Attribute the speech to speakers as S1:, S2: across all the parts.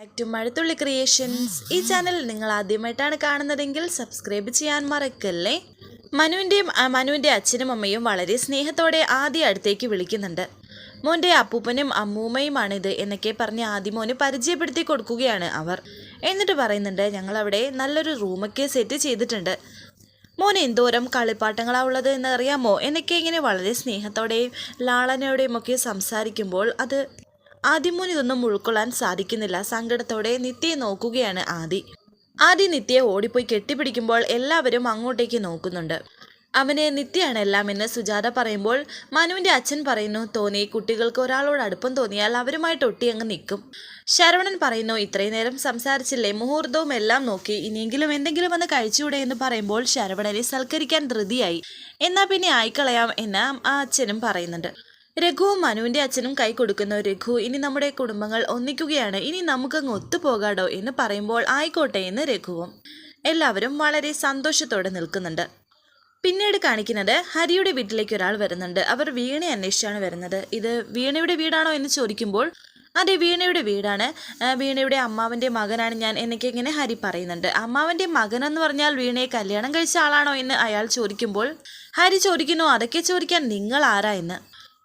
S1: To Mazhathulli creations ഈ channel നിങ്ങൾ ആദ്യമായിട്ടാണ് കാണുന്നതെങ്കിൽ സബ്സ്ക്രൈബ് ചെയ്യാൻ മറക്കല്ലേ? മനുവിന്റെയും മനുവിന്റെ അച്ഛനും അമ്മയും വളരെ സ്നേഹത്തോടെ ആദ്യം അടുത്തേക്ക് വിളിക്കുന്നുണ്ട്. മോന്റെ അപ്പൂപ്പനും അമ്മൂമ്മയുമാണിത് എന്നൊക്കെ പറഞ്ഞ് മോന് പരിചയപ്പെടുത്തി കൊടുക്കുകയാണ് അവർ. എന്നിട്ട് പറയുന്നുണ്ട് ഞങ്ങളവിടെ നല്ലൊരു റൂമൊക്കെ സെറ്റ് ചെയ്തിട്ടുണ്ട്. മോൻ എന്തോരം കളിപ്പാട്ടങ്ങളാ ഉള്ളത് എന്നറിയാമോ എന്നൊക്കെ ഇങ്ങനെ വളരെ സ്നേഹത്തോടെയും ലാളനയോടെയും ഒക്കെ സംസാരിക്കുമ്പോൾ അത് ആദ്യം മോൻ ഇതൊന്നും ഉൾക്കൊള്ളാൻ സാധിക്കുന്നില്ല. സങ്കടത്തോടെ നിത്യയെ നോക്കുകയാണ് ആദി. ആദി നിത്യയെ ഓടിപ്പോയി കെട്ടിപ്പിടിക്കുമ്പോൾ എല്ലാവരും അങ്ങോട്ടേക്ക് നോക്കുന്നുണ്ട്. അവനെ നിത്യയാണ് എല്ലാം എന്ന് സുജാത പറയുമ്പോൾ മനുവിന്റെ അച്ഛൻ പറയുന്നു തോന്നി കുട്ടികൾക്ക് ഒരാളോട് അടുപ്പം തോന്നിയാൽ അവരുമായിട്ട് ഒട്ടി അങ്ങ് നിൽക്കും. ശരവണൻ പറയുന്നു ഇത്രയും നേരം സംസാരിച്ചില്ലേ? മുഹൂർത്തവും എല്ലാം നോക്കി. ഇനിയെങ്കിലും എന്തെങ്കിലും വന്ന് കഴിച്ചുകൂടെ എന്ന് പറയുമ്പോൾ ശരവണനെ സൽക്കരിക്കാൻ ധൃതിയായി. എന്നാ പിന്നെ ആയിക്കളയാം എന്ന് ആ അച്ഛനും പറയുന്നുണ്ട്. രഘുവും മനുവിന്റെ അച്ഛനും കൈ കൊടുക്കുന്ന. രഘു ഇനി നമ്മുടെ കുടുംബങ്ങൾ ഒന്നിക്കുകയാണ്. ഇനി നമുക്കങ്ങ് ഒത്തുപോകാടോ എന്ന് പറയുമ്പോൾ ആയിക്കോട്ടെ എന്ന് രഘുവും എല്ലാവരും വളരെ സന്തോഷത്തോടെ നിൽക്കുന്നുണ്ട്. പിന്നീട് കാണിക്കുന്നത് ഹരിയുടെ വീട്ടിലേക്ക് ഒരാൾ വരുന്നുണ്ട്. അവർ വീണയെ അന്വേഷിച്ചാണ് വരുന്നത്. ഇത് വീണയുടെ വീടാണോ എന്ന് ചോദിക്കുമ്പോൾ അതെ വീണയുടെ വീടാണ്. വീണയുടെ അമ്മാവന്റെ മകനാണ് ഞാൻ എന്നൊക്കെ ഇങ്ങനെ ഹരി പറയുന്നുണ്ട്. അമ്മാവന്റെ മകൻ എന്ന് പറഞ്ഞാൽ വീണയെ കല്യാണം കഴിച്ച ആളാണോ എന്ന് അയാൾ ചോദിക്കുമ്പോൾ ഹരി ചോദിക്കുന്നു അതൊക്കെ ചോദിക്കാൻ നിങ്ങൾ ആരാ എന്ന്?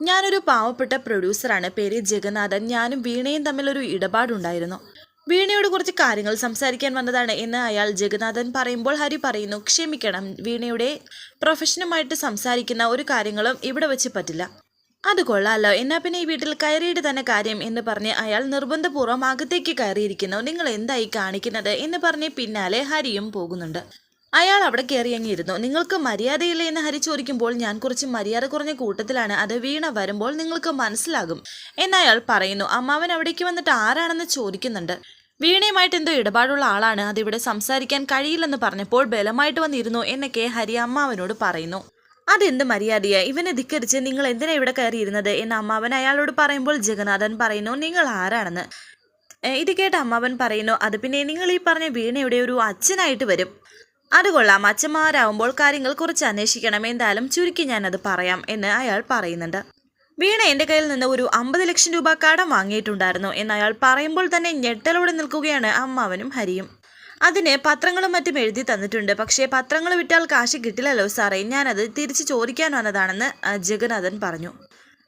S1: ഞാനൊരു പാവപ്പെട്ട പ്രൊഡ്യൂസറാണ്. പേര് ജഗന്നാഥൻ. ഞാനും വീണയും തമ്മിലൊരു ഇടപാടുണ്ടായിരുന്നു. വീണയോട് കുറച്ച് കാര്യങ്ങൾ സംസാരിക്കാൻ വന്നതാണ് എന്ന് അയാൾ ജഗന്നാഥൻ പറയുമ്പോൾ ഹരി പറയുന്നു ക്ഷമിക്കണം. വീണയുടെ പ്രൊഫഷനുമായിട്ട് സംസാരിക്കുന്ന ഒരു കാര്യങ്ങളും ഇവിടെ വെച്ച് പറ്റില്ല. അത് കൊള്ളാലോ. എന്നാ പിന്നെ ഈ വീട്ടിൽ കയറിയിട്ട് തന്നെ കാര്യം എന്ന് പറഞ്ഞ് അയാൾ നിർബന്ധപൂർവം അകത്തേക്ക് കയറിയിരിക്കുന്നു. നിങ്ങൾ എന്തായി കാണിക്കുന്നത്? എന്ന് പറഞ്ഞ് പിന്നാലെ ഹരിയും പോകുന്നുണ്ട്. അയാൾ അവിടെ കയറിയങ്ങിയിരുന്നു നിങ്ങൾക്ക് മര്യാദയില്ല എന്ന് ഹരി ചോദിക്കുമ്പോൾ ഞാൻ കുറച്ച് മര്യാദ കുറഞ്ഞ കൂട്ടത്തിലാണ്. അത് വീണ വരുമ്പോൾ നിങ്ങൾക്ക് മനസ്സിലാകും. എന്നയാൾ പറയുന്നു. അമ്മാവൻ അവിടേക്ക് വന്നിട്ട് ആരാണെന്ന് ചോദിക്കുന്നുണ്ട്. വീണയുമായിട്ട് എന്തോ ഇടപാടുള്ള ആളാണ്. അതിവിടെ സംസാരിക്കാൻ കഴിയില്ലെന്ന് പറഞ്ഞപ്പോൾ ബലമായിട്ട് വന്നിരുന്നു എന്നൊക്കെ ഹരി അമ്മാവനോട് പറയുന്നു. അതെന്ത് മര്യാദയാ? ഇവനെ ധിക്കരിച്ച് നിങ്ങൾ എന്തിനാ ഇവിടെ കയറിയിരുന്നത്? എന്ന് അമ്മാവൻ അയാളോട് പറയുമ്പോൾ ജഗന്നാഥൻ പറയുന്നു നിങ്ങൾ ആരാണെന്ന്? ഇത് കേട്ട് അമ്മാവൻ പറയുന്നു അത് പിന്നെ നിങ്ങൾ ഈ പറഞ്ഞ വീണയുടെ ഒരു അച്ഛനായിട്ട് വരും. അത് കൊള്ളാം. അച്ഛന്മാരാവുമ്പോൾ കാര്യങ്ങൾ കുറച്ച് അന്വേഷിക്കണം. എന്തായാലും ചുരുക്കി ഞാനത് പറയാം എന്ന് അയാൾ പറയുന്നുണ്ട്. വീണ എന്റെ കയ്യിൽ നിന്ന് ഒരു അമ്പത് ലക്ഷം രൂപ കടം വാങ്ങിയിട്ടുണ്ടായിരുന്നു എന്ന് അയാൾ പറയുമ്പോൾ തന്നെ ഞെട്ടലോടെ നിൽക്കുകയാണ് അമ്മാവനും ഹരിയും. അതിന് പത്രങ്ങളും മറ്റും എഴുതി തന്നിട്ടുണ്ട്. പക്ഷേ പത്രങ്ങൾ വിട്ടാൽ കാശ് കിട്ടില്ലല്ലോ സാറേ. ഞാനത് തിരിച്ച് ചോദിക്കാൻ വന്നതാണെന്ന് ജഗന്നാഥൻ പറഞ്ഞു.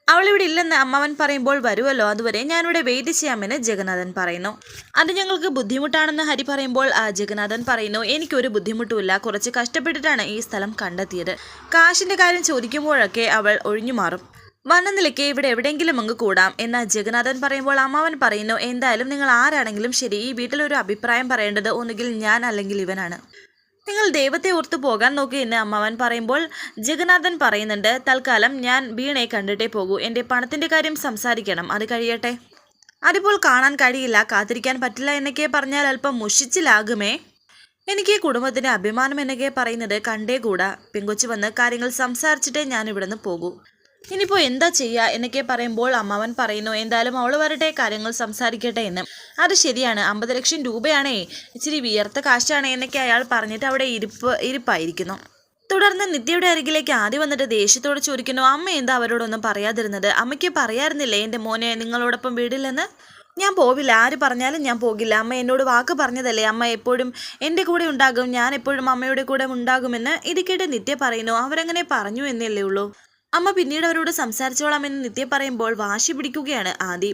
S1: അവളിവിടെ ഇല്ലെന്ന് അമ്മാവൻ പറയുമ്പോൾ വരുമല്ലോ അതുവരെ ഞാനിവിടെ വെയിറ്റ് ചെയ്യാമെന്ന് ജഗന്നാഥൻ പറയുന്നു. അത് ഞങ്ങൾക്ക് ബുദ്ധിമുട്ടാണെന്ന് ഹരി പറയുമ്പോൾ ആ ജഗന്നാഥൻ പറയുന്നു എനിക്കൊരു ബുദ്ധിമുട്ടുമില്ല. കുറച്ച് കഷ്ടപ്പെട്ടിട്ടാണ് ഈ സ്ഥലം കണ്ടെത്തിയത്. കാശിന്റെ കാര്യം ചോദിക്കുമ്പോഴൊക്കെ അവൾ ഒഴിഞ്ഞു മാറും. വന്ന നിലയ്ക്ക് ഇവിടെ എവിടെയെങ്കിലും അങ്ങ് കൂടാം എന്നാൽ ജഗന്നാഥൻ പറയുമ്പോൾ അമ്മാവൻ പറയുന്നു എന്തായാലും നിങ്ങൾ ആരാണെങ്കിലും ശരി ഈ വീട്ടിലൊരു അഭിപ്രായം പറയേണ്ടത് ഒന്നുകിൽ ഞാൻ അല്ലെങ്കിൽ ഇവനാണ്. നിങ്ങൾ ദൈവത്തെ ഓർത്ത് പോകാൻ നോക്കി എന്ന് അമ്മാവൻ പറയുമ്പോൾ ജഗന്നാഥൻ പറയുന്നുണ്ട് തൽക്കാലം ഞാൻ വീണയെ കണ്ടിട്ടേ പോകൂ. എന്റെ പണത്തിന്റെ കാര്യം സംസാരിക്കണം. അത് കഴിയട്ടെ. അതിപ്പോൾ കാണാൻ കഴിയില്ല. കാത്തിരിക്കാൻ പറ്റില്ല എന്നൊക്കെ പറഞ്ഞാൽ അല്പം മുഷിച്ചിലാകുമേ? എനിക്ക് കുടുംബത്തിന് അഭിമാനം എന്നൊക്കെ പറയുന്നത് കണ്ടേ കൂടാ. പെങ്കൊച്ചു വന്ന് കാര്യങ്ങൾ സംസാരിച്ചിട്ടേ ഞാൻ ഇവിടുന്ന് പോകൂ. ഇനിയിപ്പോൾ എന്താ ചെയ്യുക എന്നൊക്കെ പറയുമ്പോൾ അമ്മാവൻ പറയുന്നു എന്തായാലും അവൾ വരട്ടെ കാര്യങ്ങൾ സംസാരിക്കട്ടെ എന്ന്. അത് ശരിയാണ് അമ്പത് ലക്ഷം രൂപയാണേ ഇച്ചിരി വിയർത്ത കാശാണ് എന്നൊക്കെ അയാൾ പറഞ്ഞിട്ട് അവിടെ ഇരിപ്പ് ഇരിപ്പായിരിക്കുന്നു. തുടർന്ന് നിത്യയുടെ അരികിലേക്ക് ആദ്യം വന്നിട്ട് ദേഷ്യത്തോട് ചോദിക്കുന്നു അമ്മ എന്താ അവരോടൊന്നും പറയാതിരുന്നത്? അമ്മയ്ക്ക് പറയാറുന്നില്ലേ? എന്റെ മോനെ നിങ്ങളോടൊപ്പം വീടില്ലെന്ന്? ഞാൻ പോവില്ല ആര് പറഞ്ഞാലും ഞാൻ പോകില്ല. അമ്മ എന്നോട് വാക്ക് പറഞ്ഞതല്ലേ? അമ്മ എപ്പോഴും എന്റെ കൂടെ ഉണ്ടാകും ഞാൻ എപ്പോഴും അമ്മയുടെ കൂടെ ഉണ്ടാകുമെന്ന്. ഇത് കേട്ട് നിത്യ പറയുന്നു അവരങ്ങനെ പറഞ്ഞു എന്നല്ലേ ഉള്ളൂ. അമ്മ പിന്നീട് അവരോട് സംസാരിച്ചോളാം എന്ന് നിത്യ പറയുമ്പോൾ വാശി പിടിക്കുകയാണ് ആദി.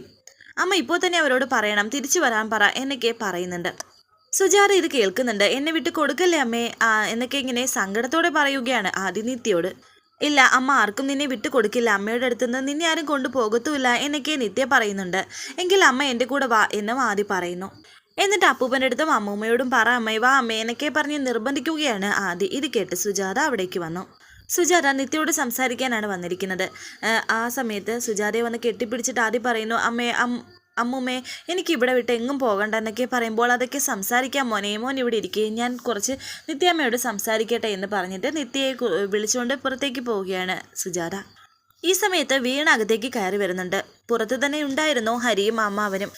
S1: അമ്മ ഇപ്പോൾ തന്നെ അവരോട് പറയണം തിരിച്ചു വരാൻ പറ എന്നൊക്കെ പറയുന്നുണ്ട്. സുജാത ഇത് കേൾക്കുന്നുണ്ട്. എന്നെ വിട്ട് കൊടുക്കല്ലേ അമ്മേ? എന്നൊക്കെ ഇങ്ങനെ സങ്കടത്തോടെ പറയുകയാണ് ആദി നിത്യയോട്. ഇല്ല അമ്മ ആർക്കും നിന്നെ വിട്ട് കൊടുക്കില്ല. അമ്മയുടെ അടുത്ത് നിന്ന് നിന്നെ ആരും കൊണ്ടുപോകത്തുമില്ല എന്നൊക്കെ നിത്യ പറയുന്നുണ്ട്. എങ്കിൽ അമ്മ എന്റെ കൂടെ വാ എന്നും ആദി പറയുന്നു. എന്നിട്ട് അപ്പൂപ്പന്റെ അടുത്തും അമ്മൂമ്മയോടും പറ അമ്മേ വാ അമ്മേ എന്നൊക്കെ പറഞ്ഞ് നിർബന്ധിക്കുകയാണ് ആദി. ഇത് കേട്ട് സുജാത അവിടേക്ക് വന്നു. സുജാത നിത്യയോട് സംസാരിക്കാനാണ് വന്നിരിക്കുന്നത്. ആ, സമയത്ത് സുജാതയെ വന്ന് കെട്ടിപ്പിടിച്ചിട്ട് ആദ്യം പറയുന്നു അമ്മേ അമ്മൂമ്മേ എനിക്ക് ഇവിടെ വിട്ട് എങ്ങും പോകണ്ട എന്നൊക്കെ പറയുമ്പോൾ അതൊക്കെ സംസാരിക്കാം മോനെ. മോൻ ഇവിടെ ഇരിക്കുക ഞാൻ കുറച്ച് നിത്യാമ്മയോട് സംസാരിക്കട്ടെ എന്ന് പറഞ്ഞിട്ട് നിത്യയെ വിളിച്ചുകൊണ്ട് പുറത്തേക്ക് പോവുകയാണ് സുജാത. ഈ സമയത്ത് വീണ അകത്തേക്ക് കയറി വരുന്നുണ്ട്. പുറത്ത് തന്നെ ഉണ്ടായിരുന്നു ഹരിയും അമ്മാവനും.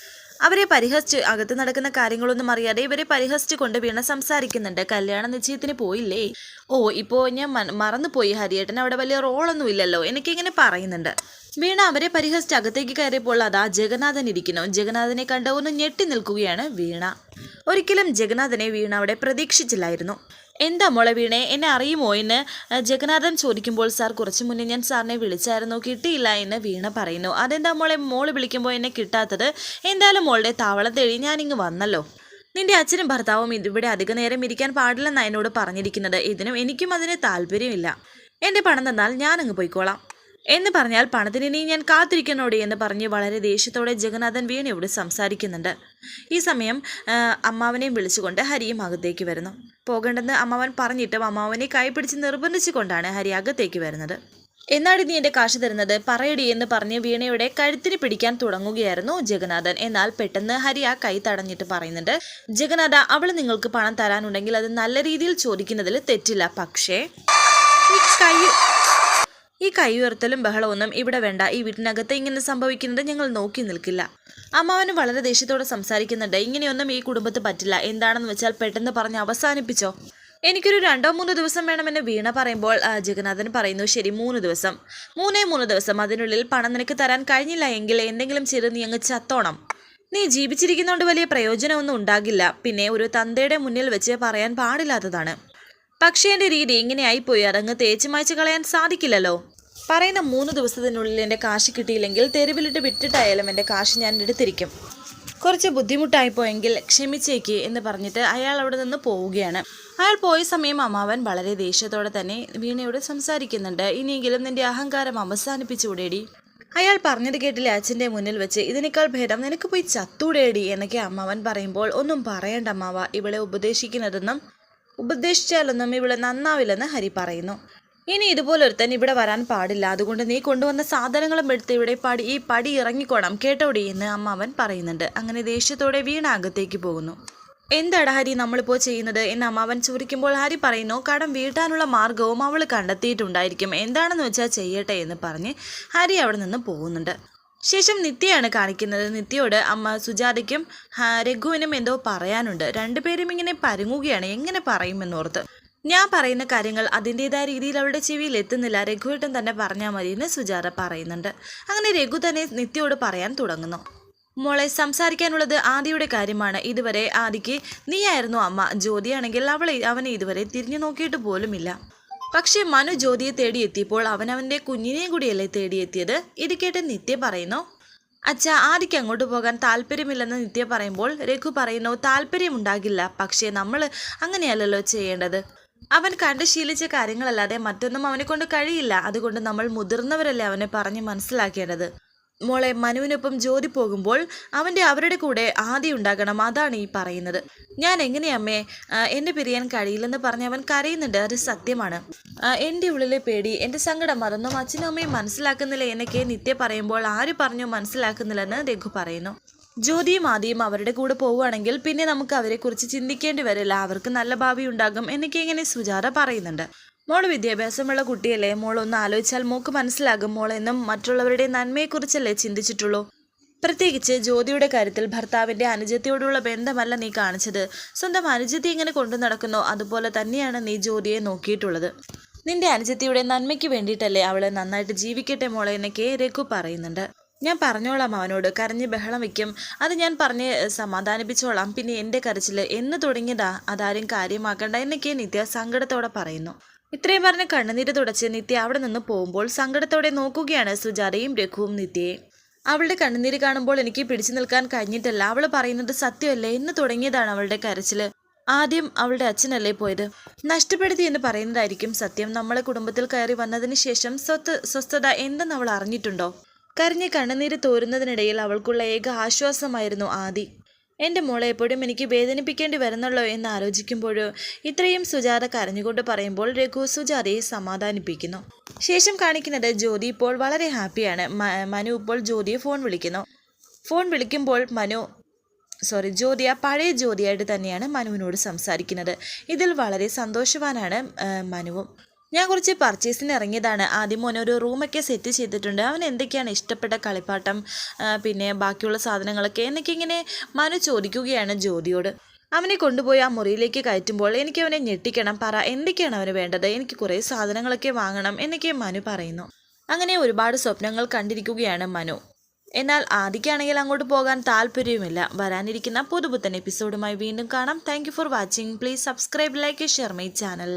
S1: അവരെ പരിഹസിച്ച് അകത്ത് നടക്കുന്ന കാര്യങ്ങളൊന്നും അറിയാതെ ഇവരെ പരിഹസിച്ച് കൊണ്ട് വീണ സംസാരിക്കുന്നുണ്ട്. കല്യാണ നിശ്ചയത്തിന് പോയില്ലേ? ഓ ഇപ്പോ ഞാൻ മറന്നുപോയി ഹരിയേട്ടൻ. അവിടെ വലിയ റോളൊന്നും ഇല്ലല്ലോ. എനിക്കിങ്ങനെ പറയുന്നുണ്ട്. വീണ അവരെ പരിഹസിച്ച് അകത്തേക്ക് കയറിയപ്പോൾ അതാ ജഗന്നാഥൻ ഇരിക്കുന്നു. ജഗന്നാഥനെ കണ്ട് ഒന്ന് ഞെട്ടി നിൽക്കുകയാണ് വീണ. ഒരിക്കലും ജഗന്നാഥനെ വീണ അവിടെ പ്രതീക്ഷിച്ചില്ലായിരുന്നു. എന്താ മോളെ വീണെ എന്നെ അറിയുമോ എന്ന്? ജഗന്നാഥൻ ചോദിക്കുമ്പോൾ സാർ കുറച്ച് മുന്നേ ഞാൻ സാറിനെ വിളിച്ചായിരുന്നു കിട്ടിയില്ല എന്ന് വീണ പറയുന്നു. അതെന്താ മോളെ മോൾ വിളിക്കുമ്പോൾ എന്നെ കിട്ടാത്തത്? എന്തായാലും മോളുടെ താവളം തേടി ഞാനിങ്ങ് വന്നല്ലോ. നിന്റെ അച്ഛനും ഭർത്താവും ഇവിടെ അധിക നേരം ഇരിക്കാൻ പാടില്ലെന്നാണ് എന്നോട് പറഞ്ഞിരിക്കുന്നത്. ഇതിനും എനിക്കും അതിന് താല്പര്യമില്ല. എന്റെ പണം തന്നാൽ ഞാനങ്ങ് പോയിക്കോളാം. എന്ന് പറഞ്ഞാൽ പണത്തിന് ഇനി ഞാൻ കാത്തിരിക്കണോടി എന്ന് പറഞ്ഞ് വളരെ ദേഷ്യത്തോടെ ജഗന്നാഥൻ വീണയോട് സംസാരിക്കുന്നുണ്ട്. ഈ സമയം അമ്മാവനെയും വിളിച്ചുകൊണ്ട് ഹരിയും അകത്തേക്ക് വരുന്നു. പോകേണ്ടെന്ന് അമ്മാവൻ പറഞ്ഞിട്ടും അമ്മാവനെ കൈപിടിച്ച് നിർബന്ധിച്ചുകൊണ്ടാണ് ഹരി അകത്തേക്ക് വരുന്നത്. എന്നാടി നീ എന്റെ കാശ് തരുന്നത്? പറയടി എന്ന് പറഞ്ഞ് വീണയുടെ കഴുത്തിന് പിടിക്കാൻ തുടങ്ങുകയായിരുന്നു ജഗന്നാഥൻ. എന്നാൽ പെട്ടെന്ന് ഹരി ആ കൈ തടഞ്ഞിട്ട് പറയുന്നുണ്ട് ജഗന്നാഥ അവൾ നിങ്ങൾക്ക് പണം തരാനുണ്ടെങ്കിൽ അത് നല്ല രീതിയിൽ ചോദിക്കുന്നതിൽ തെറ്റില്ല. പക്ഷേ കൈ ഈ കൈയുയർത്തലും ബഹളമൊന്നും ഇവിടെ വേണ്ട. ഈ വീട്ടിനകത്ത് ഇങ്ങനെ സംഭവിക്കുന്നത് ഞങ്ങൾ നോക്കി നിൽക്കില്ല. അമ്മാവനും വളരെ ദേഷ്യത്തോടെ സംസാരിക്കുന്നുണ്ട്. ഇങ്ങനെയൊന്നും ഈ കുടുംബത്ത് പറ്റില്ല. എന്താണെന്ന് വെച്ചാൽ പെട്ടെന്ന് പറഞ്ഞ് അവസാനിപ്പിച്ചോ? എനിക്കൊരു രണ്ടോ മൂന്നോ ദിവസം വേണമെന്ന് വീണ പറയുമ്പോൾ ജഗന്നാഥൻ പറയുന്നു ശരി മൂന്ന് ദിവസം. മൂന്നേ മൂന്ന് ദിവസം. അതിനുള്ളിൽ പണം നിനക്ക് തരാൻ കഴിഞ്ഞില്ല എങ്കിൽ എന്തെങ്കിലും ചെയ്ത് നീ അങ്ങ് ചത്തോണം. നീ ജീവിച്ചിരിക്കുന്നതുകൊണ്ട് വലിയ പ്രയോജനമൊന്നും ഉണ്ടാകില്ല. പിന്നെ ഒരു തന്തയുടെ മുന്നിൽ വെച്ച് പറയാൻ പാടില്ലാത്തതാണ്. പക്ഷേ എന്റെ രീതി ഇങ്ങനെ ആയിപ്പോയി അതങ്ങ് തേച്ച് മായ്ച്ച് കളയാൻ സാധിക്കില്ലല്ലോ. പറയുന്ന മൂന്ന് ദിവസത്തിനുള്ളിൽ എന്റെ കാശ് കിട്ടിയില്ലെങ്കിൽ തെരുവിലിട്ട് വിട്ടിട്ടായാലും എന്റെ കാശ് ഞാൻ എടുത്തിരിക്കും. കുറച്ച് ബുദ്ധിമുട്ടായിപ്പോയെങ്കിൽ ക്ഷമിച്ചേക്ക് എന്ന് പറഞ്ഞിട്ട് അയാൾ അവിടെ നിന്ന് പോവുകയാണ്. അയാൾ പോയ സമയം അമ്മാവൻ വളരെ ദേഷ്യത്തോടെ തന്നെ വീണയോട് സംസാരിക്കുന്നുണ്ട്. ഇനിയെങ്കിലും നിന്റെ അഹങ്കാരം അവസാനിപ്പിച്ചുകൂടേടി. അയാൾ പറഞ്ഞത് കേട്ടില്ല അച്ഛന്റെ മുന്നിൽ വെച്ച്? ഇതിനേക്കാൾ ഭേദം നിനക്ക് പോയി ചത്തൂടേടി എന്നൊക്കെ അമ്മാവൻ പറയുമ്പോൾ ഒന്നും പറയണ്ട അമ്മാവ. ഇവളെ ഉപദേശിക്കുന്നതെന്നും ഉപദേശിച്ചാലൊന്നും ഇവിടെ നന്നാവില്ലെന്ന് ഹരി പറയുന്നു. ഇനി ഇതുപോലൊരുത്തൻ ഇവിടെ വരാൻ പാടില്ല. അതുകൊണ്ട് നീ കൊണ്ടുവന്ന സാധനങ്ങളും എടുത്ത് ഇവിടെ പടി ഈ പടി ഇറങ്ങിക്കോണം. കേട്ടോടി എന്ന് അമ്മ അവൻ പറയുന്നുണ്ട്. അങ്ങനെ ദേഷ്യത്തോടെ വീണ അകത്തേക്ക് പോകുന്നു. എന്താടാ ഹരി നമ്മളിപ്പോൾ ചെയ്യുന്നത്? എന്ന് അമ്മാവൻ ചോദിക്കുമ്പോൾ ഹരി പറയുന്നു കടം വീട്ടാനുള്ള മാർഗവും അവൾ കണ്ടെത്തിയിട്ടുണ്ടായിരിക്കും. എന്താണെന്ന് വെച്ചാൽ ചെയ്യട്ടെ എന്ന് പറഞ്ഞ് ഹരി അവിടെ നിന്ന് പോകുന്നുണ്ട്. ശേഷം നിത്യയാണ് കാണിക്കുന്നത്. നിത്യയോട് അമ്മ സുജാതയ്ക്കും രഘുവിനും എന്തോ പറയാനുണ്ട്. രണ്ടുപേരും ഇങ്ങനെ പരുങ്ങുകയാണ്. എങ്ങനെ പറയുമെന്നോർത്ത്. ഞാൻ പറയുന്ന കാര്യങ്ങൾ അതിന്റെതായ രീതിയിൽ അവളുടെ ചെവിയിൽ എത്തുന്നില്ല. രഘുവേട്ടൻ തന്നെ പറഞ്ഞാൽ മതി എന്ന് സുജാത പറയുന്നുണ്ട്. അങ്ങനെ രഘു തന്നെ നിത്യയോട് പറയാൻ തുടങ്ങുന്നു. മോളെ സംസാരിക്കാനുള്ളത് ആദിയുടെ കാര്യമാണ്. ഇതുവരെ ആദിക്ക് നീയായിരുന്നു അമ്മ. ജ്യോതിയാണെങ്കിൽ അവളെ അവനെ ഇതുവരെ തിരിഞ്ഞു നോക്കിയിട്ട് പോലുമില്ല. പക്ഷേ മനു ജ്യോതിയെ തേടിയെത്തിയപ്പോൾ അവൻ അവന്റെ കുഞ്ഞിനെയും കൂടിയല്ലേ തേടിയെത്തിയത്? ഇത് കേട്ട് നിത്യ പറയുന്നു. അച്ഛ ആദിക്ക് അങ്ങോട്ട് പോകാൻ താല്പര്യമില്ലെന്ന് നിത്യ പറയുമ്പോൾ രഘു പറയുന്നു താല്പര്യമുണ്ടാകില്ല. പക്ഷേ നമ്മൾ അങ്ങനെയല്ലല്ലോ ചെയ്യേണ്ടത്. അവൻ കണ്ട് ശീലിച്ച കാര്യങ്ങളല്ലാതെ മറ്റൊന്നും അവനെ കൊണ്ട് കഴിയില്ല. അതുകൊണ്ട് നമ്മൾ മുതിർന്നവരല്ലേ അവനെ പറഞ്ഞ് മനസ്സിലാക്കേണ്ടത്. മോളെ മനുവിനൊപ്പം ജോലി പോകുമ്പോൾ അവന്റെ അവരുടെ കൂടെ ആദ്യം ഉണ്ടാകണം അതാണ് ഈ പറയുന്നത്. ഞാൻ എങ്ങനെയമ്മേ എന്നെ പിരിയാൻ കഴിയില്ലെന്ന് പറഞ്ഞ് അവൻ കരയുന്നുണ്ട്. അത് സത്യമാണ്. എന്റെ ഉള്ളിലെ പേടി എന്റെ സങ്കടം അതൊന്നും അച്ഛനും അമ്മയും മനസ്സിലാക്കുന്നില്ല എന്നൊക്കെ നിത്യ പറയുമ്പോൾ ആര് പറഞ്ഞു മനസ്സിലാക്കുന്നില്ലെന്ന് രഘു പറയുന്നു. ജ്യോതിയും ആദ്യം അവരുടെ കൂടെ പോവുകയാണെങ്കിൽ പിന്നെ നമുക്ക് അവരെക്കുറിച്ച് ചിന്തിക്കേണ്ടി വരില്ല. അവർക്ക് നല്ല ഭാവി ഉണ്ടാകും എന്നൊക്കെ ഇങ്ങനെ സുജാത പറയുന്നുണ്ട്. മോൾ വിദ്യാഭ്യാസമുള്ള കുട്ടിയല്ലേ? മോൾ ഒന്ന് ആലോചിച്ചാൽ മോക്ക് മനസ്സിലാകും മോൾ എന്നും മറ്റുള്ളവരുടെ നന്മയെക്കുറിച്ചല്ലേ ചിന്തിച്ചിട്ടുള്ളൂ. പ്രത്യേകിച്ച് ജ്യോതിയുടെ കാര്യത്തിൽ ഭർത്താവിന്റെ അനുജത്തിയോടുള്ള ബന്ധമല്ല നീ കാണിച്ചത്. സ്വന്തം അനുജത്തി ഇങ്ങനെ കൊണ്ടു നടക്കുന്നോ അതുപോലെ തന്നെയാണ് നീ ജ്യോതിയെ നോക്കിയിട്ടുള്ളത്. നിന്റെ അനുജത്തിയുടെ നന്മയ്ക്ക് വേണ്ടിയിട്ടല്ലേ അവളെ നന്നായിട്ട് ജീവിക്കട്ടെ മോളെ എന്ന് കെ. രഘു പറയുന്നുണ്ട്. ഞാൻ പറഞ്ഞോളാം അവനോട്. കരഞ്ഞ് ബഹളം വയ്ക്കും അത് ഞാൻ പറഞ്ഞ് സമാധാനിപ്പിച്ചോളാം. പിന്നെ എന്റെ കരച്ചിൽ എന്ന് തുടങ്ങിയതാ? അതാരും കാര്യമാക്കണ്ട എന്നൊക്കെ നിത്യ സങ്കടത്തോടെ പറയുന്നു. ഇത്രയും പറഞ്ഞ് കണ്ണുനീര് തുടച്ച് നിത്യ അവിടെ നിന്ന് പോകുമ്പോൾ സങ്കടത്തോടെ നോക്കുകയാണ് സുജാതയും രഘുവും നിത്യയെ. അവളുടെ കണ്ണുനീര് കാണുമ്പോൾ എനിക്ക് പിടിച്ചു നിൽക്കാൻ കഴിഞ്ഞിട്ടല്ല. അവൾ പറയുന്നത് സത്യമല്ലേ? എന്ന് തുടങ്ങിയതാണ് അവളുടെ കരച്ചിൽ. ആദ്യം അവളുടെ അച്ഛനല്ലേ പോയത്? നഷ്ടപ്പെടുത്തി എന്ന് പറയുന്നതായിരിക്കും സത്യം. നമ്മളെ കുടുംബത്തിൽ കയറി വന്നതിന് ശേഷം സ്വത്ത് സ്വസ്ഥത എന്തെന്ന് അവൾ അറിഞ്ഞിട്ടുണ്ടോ? കരഞ്ഞ് കണ്ണുനീര് തോരുന്നതിനിടയിൽ അവൾക്കുള്ള ഏക ആശ്വാസമായിരുന്നു ആദി. എന്റെ മോളെ എപ്പോഴും എനിക്ക് വേദനിപ്പിക്കേണ്ടി വരുന്നല്ലോ എന്ന് ആലോചിക്കുമ്പോഴോ ഇത്രയും സുജാത കരഞ്ഞുകൊണ്ട് പറയുമ്പോൾ രഘു സുജാതയെ സമാധാനിപ്പിക്കുന്നു. ശേഷം കാണിക്കുന്നത് ജ്യോതി ഇപ്പോൾ വളരെ ഹാപ്പിയാണ്. മനു ഇപ്പോൾ ജ്യോതിയെ ഫോൺ വിളിക്കുന്നു. ഫോൺ വിളിക്കുമ്പോൾ മനു സോറി ജ്യോതി ആ പഴയ ജ്യോതിയായിട്ട് തന്നെയാണ് മനുവിനോട് സംസാരിക്കുന്നത്. ഇതിൽ വളരെ സന്തോഷവാനാണ് മനുവും. ഞാൻ കുറച്ച് പർച്ചേസിന് ഇറങ്ങിയതാണ്. ആദ്യം മോനെ ഒരു റൂമൊക്കെ സെറ്റ് ചെയ്തിട്ടുണ്ട്. അവൻ എന്തൊക്കെയാണ് ഇഷ്ടപ്പെട്ട കളിപ്പാട്ടം പിന്നെ ബാക്കിയുള്ള സാധനങ്ങളൊക്കെ എന്നൊക്കെ ഇങ്ങനെ മനു ചോദിക്കുകയാണ് ജ്യോതിയോട്. അവനെ കൊണ്ടുപോയി ആ മുറിയിലേക്ക് കയറ്റുമ്പോൾ എനിക്ക് അവനെ ഞെട്ടിക്കണം പറ എന്തൊക്കെയാണ് അവന് വേണ്ടത്? എനിക്ക് കുറേ സാധനങ്ങളൊക്കെ വാങ്ങണം എന്നൊക്കെ മനു പറയുന്നു. അങ്ങനെ ഒരുപാട് സ്വപ്നങ്ങൾ കണ്ടിരിക്കുകയാണ് മനു. എന്നാൽ ആദിക്കാണെങ്കിൽ അങ്ങോട്ട് പോകാൻ താല്പര്യവുമില്ല. വരാനിരിക്കുന്ന പുതുപുത്തൻ എപ്പിസോഡുമായി വീണ്ടും കാണാം. Thank for watching please subscribe like share my channel